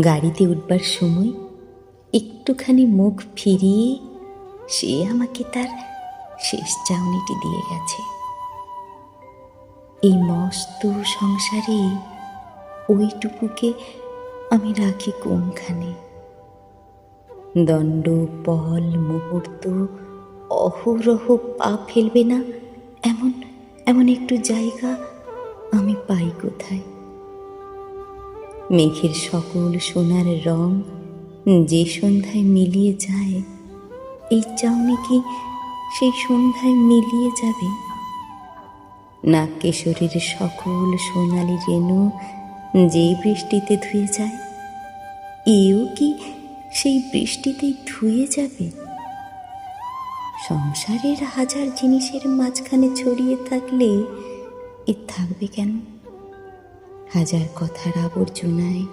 গাড়িতে উঠবার সময় একটুখানি মুখ ফিরিয়ে সে আমাকে তার শেষ চাউনিটি দিয়ে গেছে। এই মস্ত সংসারে ওইটুকুকে আমি রাখি কোনখানে? দণ্ড, পল, মুহূর্ত, অহরহ পা ফেলবে না এমন এমন একটু জায়গা আমি পাই কোথায়? মেঘের সকল সোনার রং যে সন্ধ্যায় মিলিয়ে যায়, এই চাউনি কি সেই সন্ধ্যায় মিলিয়ে যাবে? নাক্যেশ্বরীর সকল সোনালি রেণু যে বৃষ্টিতে ধুয়ে যায়, এও কি সেই বৃষ্টিতেই ধুয়ে যাবে? সংসারের হাজার জিনিসের মাঝখানে ছড়িয়ে থাকলে এ থাকবে কেন? হাজার কথার আবর্জনায়,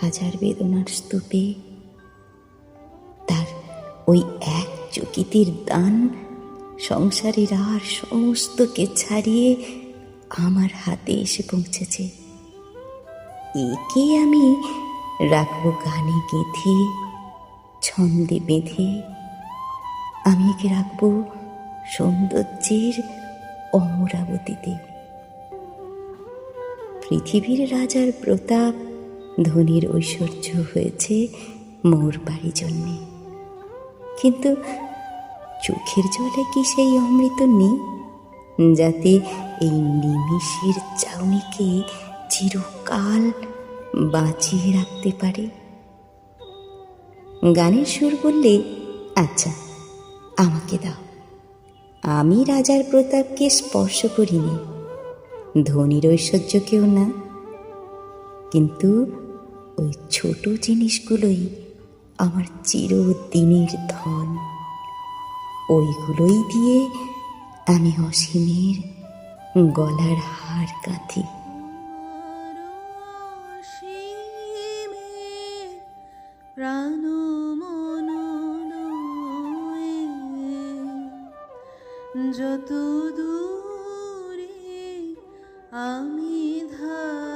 হাজার বেদনার স্তূপে, তার ওই এক চকিতির দান সংসারের আর সমস্তকে ছাড়িয়ে আমার হাতে এসে পৌঁছেছে। একে আমি রাখব গানে গেঁথে, ছন্দে বেঁধে। আমি একে রাখব সৌন্দর্যের অমরাবতীতে। পৃথিবীর রাজার প্রতাপ ধনির ঐশ্বর্য হয়েছে মোর বাড়ি জন্যে। কিন্তু চোখের জলে কি সেই অমৃত নেই? যাতে এই নিমিষের চাউনিকে চিরকাল বাঁচিয়ে রাখতে পারে? গানের সুর বললে আচ্ছা আমাকে দাও। আমি রাজার প্রতাপকে স্পর্শ করিনি। ধনির ঐশ্বর্যকেও না। কিন্তু ওই ছোট জিনিসগুলোই আমার চিরদিনের ধন। ওইগুলোই দিয়ে আমি অসীমের গলার হার কাঁথি প্রাণ যত দূরে আমি ধার